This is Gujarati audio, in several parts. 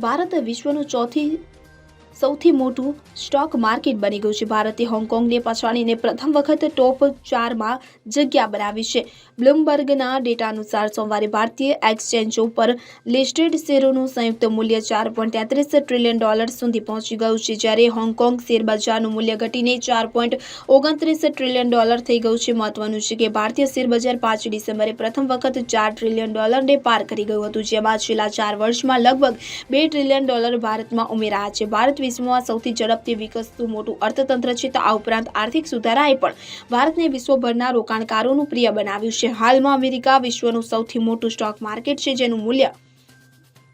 ભારત વિશ્વનું ચોથી સૌથી મોટું સ્ટોક માર્કેટ બની ગયું છે. ભારતે હોંગકોંગને પછાડીને પ્રથમ વખત ટોપ ચારમાં જગ્યા બનાવી છે. બ્લુમબર્ગના ડેટા અનુસાર સોમવારે ભારતીય એક્સચેન્જો પર લિસ્ટેડ શેરોનું સંયુક્ત મૂલ્ય ચાર પોઈન્ટ તેત્રીસ ટ્રિલિયન ડોલર સુધી પહોંચી ગયું છે, જ્યારે હોંગકોંગ શેર બજારનું મૂલ્ય ઘટીને ચાર પોઈન્ટ ઓગણત્રીસ ટ્રિલિયન ડોલર થઈ ગયું છે. મહત્વનું છે કે ભારતીય શેર બજાર પાંચ ડિસેમ્બરે પ્રથમ વખત ચાર ટ્રિલિયન ડોલરને પાર કરી ગયું હતું, જેમાં છેલ્લા ચાર વર્ષમાં લગભગ બે ટ્રિલિયન ડોલર ભારતમાં ઉમેરાયા છે. ભારત વિશ્વમાં સૌથી ઝડપથી વિકસતું મોટું અર્થતંત્ર છે તો આ ઉપરાંત આર્થિક સુધારાએ પણ ભારતને વિશ્વભરના રોકાણકારોનું પ્રિય બનાવ્યું છે. હાલમાં અમેરિકા વિશ્વનું સૌથી મોટું સ્ટોક માર્કેટ છે, જેનું મૂલ્ય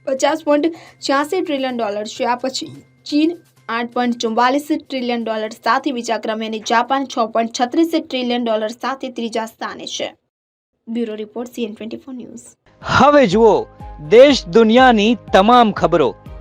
પચાસ પોઈન્ટ છ્યાસી ટ્રિલિયન ડોલર છે. આ પછી ચીન આઠ પોઈન્ટ ચુમ્બાલીસ ટ્રિલિયન ડોલર સાથે, બીજા ક્રમે અને જાપાન છ પોઈન્ટ છત્રીસ ટ્રિલિયન ડોલર સાથે ત્રીજા સ્થાને છે. Bureau report, CN twenty news. હવે જુઓ, દેશ દુનિયાની તમામ ખબરો.